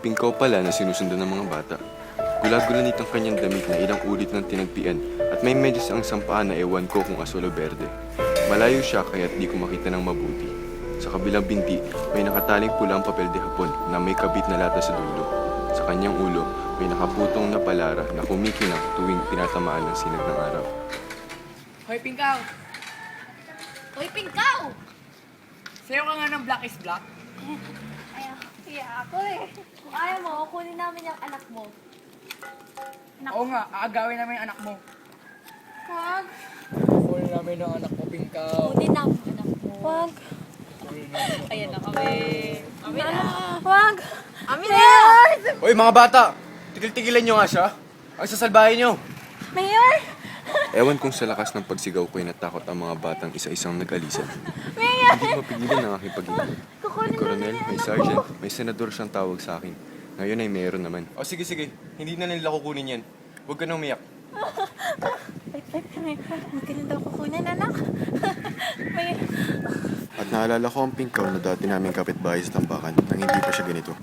Pingkaw pala na sinusundan ng mga bata. Gulat-gulanit ang kanyang damit na ilang ulit ng tinagpian at may medyas ang sampaan na ewan ko kung asol o berde. Malayo siya kaya't di ko makita ng mabuti. Sa kabilang binti, may nakataling pulang papel de hapon na may kabit na lata sa dulo. Sa kanyang ulo, may nakaputong na palara na kumikinang tuwing tinatamaan ng sinag ng araw. Hoy, Pingkaw! Uy, Pingkaw! Sayo ka nga ng Black is Black? Kaya ako eh. Kung ayaw mo, kunin namin yung anak mo. Oo nga, aagawin namin yung anak mo. Wag. Kunin namin ang anak mo, Pingkaw. Kunin namin yung anak mo. Wag. Ayan na kami. Amin na. Wag. Amin na. Hoy mga bata! Tigil-tigilan nyo nga siya. Ang sasalbahin nyo! Mayor! Ewan kung sa lakas ng pagsigaw ko'y natakot ang mga batang isa-isang nag-alisan. Hindi ko mapigilan ang aking pag-ibig. Kukunin May koronel, may sergeant, may senador siyang tawag sa akin. Ngayon ay meron naman. O sige, sige. Hindi na nila kukunin yan. Huwag ka nang umiyak. Wait, wait, wait. Huwag ka na daw kukunin, anak. Mayor. At naalala ko ang pingkaw na dati naming kapitbahay sa tambakan nang hindi pa siya ganito.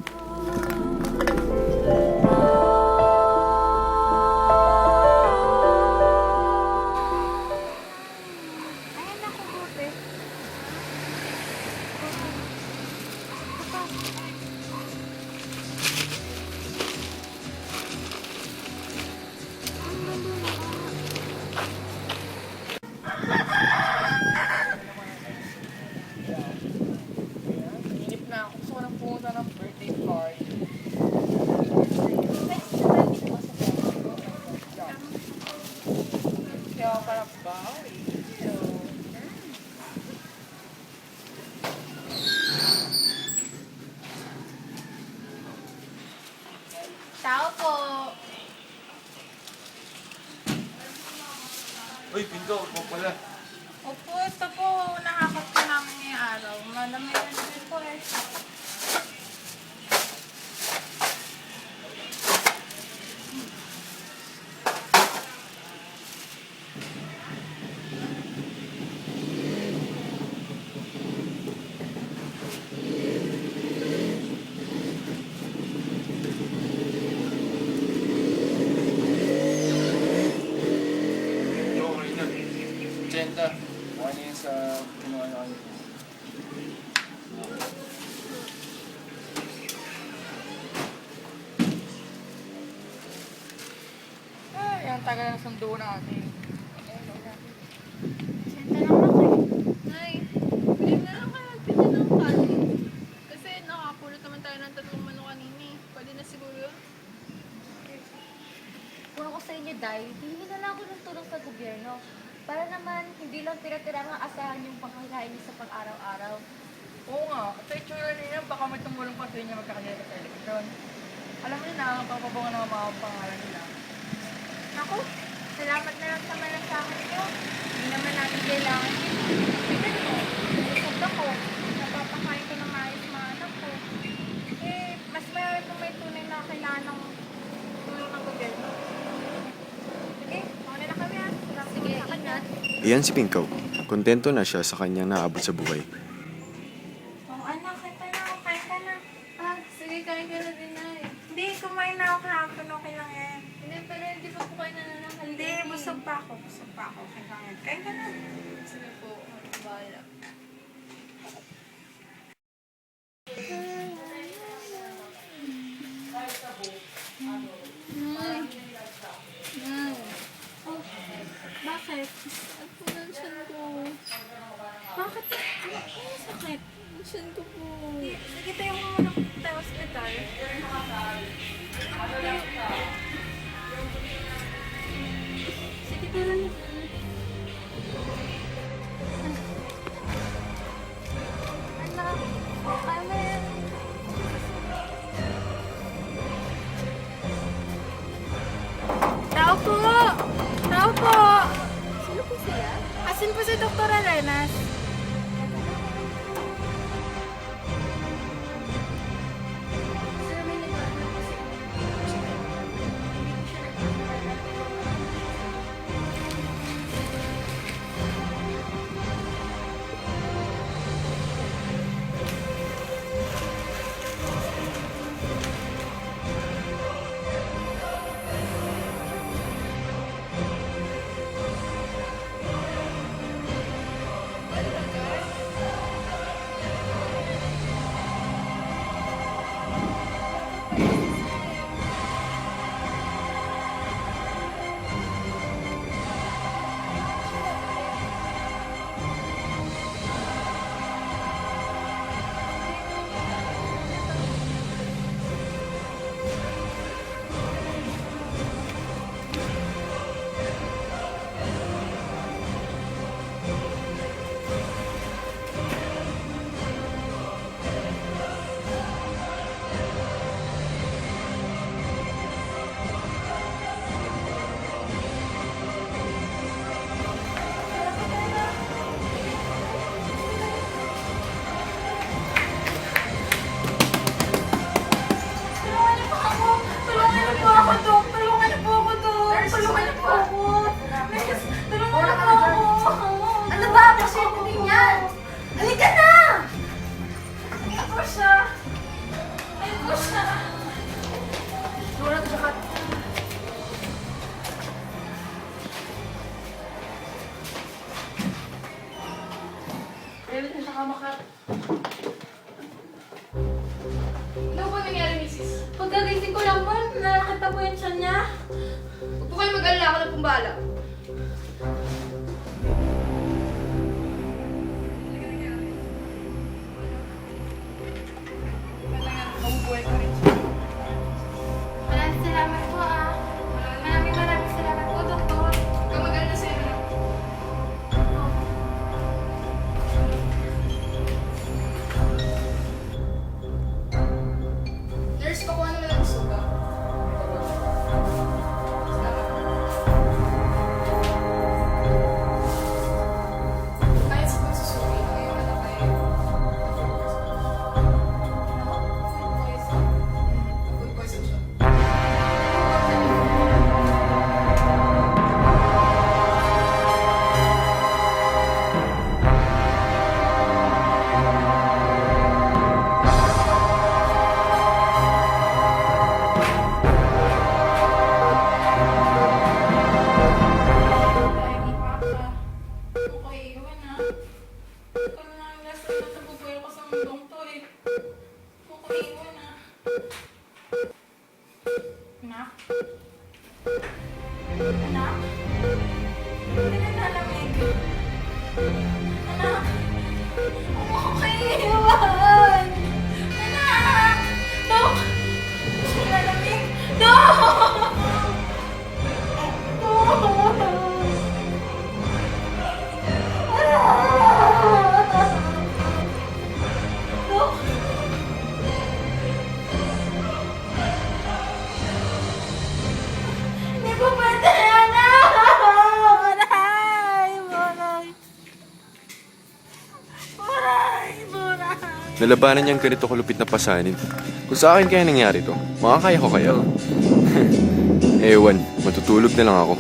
Uy, pingkaw, huwag pala. Opo, ito po, nakakot ko namin ngayong araw. Malamig na din po eh. Okay na. Jenta. Okay kami. Ay, ang tagal ng sundo natin. Senta lang ako eh. Nay, bilhin na lang kayo nagbili ng kanin. Kasi nakapulot naman tayo ng tatlong manok kanina eh. Pwede na siguro yun. Kung ako sa inyo, Day, hihingi na lang ako ng tulong sa gobyerno. Para naman, hindi lang tira-tira nga asahan yung pangkain niyo sa pang-araw-araw. Oo nga, sa itsura nila, baka may tumulong pa sa inyo magkakanila sa eleksyon. Alam niyo na, ang papabango ng mga pangalan nila. Naku, salamat na lang sa malasakit nyo. Hindi naman natin kailangan yun. Tignan mo, busog ako. Napapakain ko ng maayos mga anak ko. Eh, mas marami kung may tunay na kailangan ng tulong ng gobyerno. Sige, mauna na kami ha. Sige, ingat. Iyan si Pingkaw. Kontento na siya sa kanyang naabot sa buhay. Oh, anak, kita na ako. Kain ka na. Ah, sige, kain ka na din, Nay. Hindi, kumain na ako kahapon. Okay lang yan. Hindi, pero hindi pa po kayo nananahal. Hindi, busog pa ako. Busog pa ako. Okay lang yan. Kain ka na. Sige po, bahala. Oh, Bakit? ano po ng tiyan ko? Bakit? Ano ang sakit? Tiyan ko po. Tayo mo muna sa hospital. Sige, tara na. Anak, kami. Tao po! Tao! Sino po siya? Asin po si Dr. Arenas. Nakamakat. Ano ba nangyari, misis? Pagkagising ko lang po, nakakita po yung tiyan niya. Huwag po kayo mag-alala, ako na pong bahala. Nalabanan niyang ganito kalupit na pasanin. Kung sa akin kaya nangyari to, makakaya ko kaya. Ewan, matutulog na lang ako.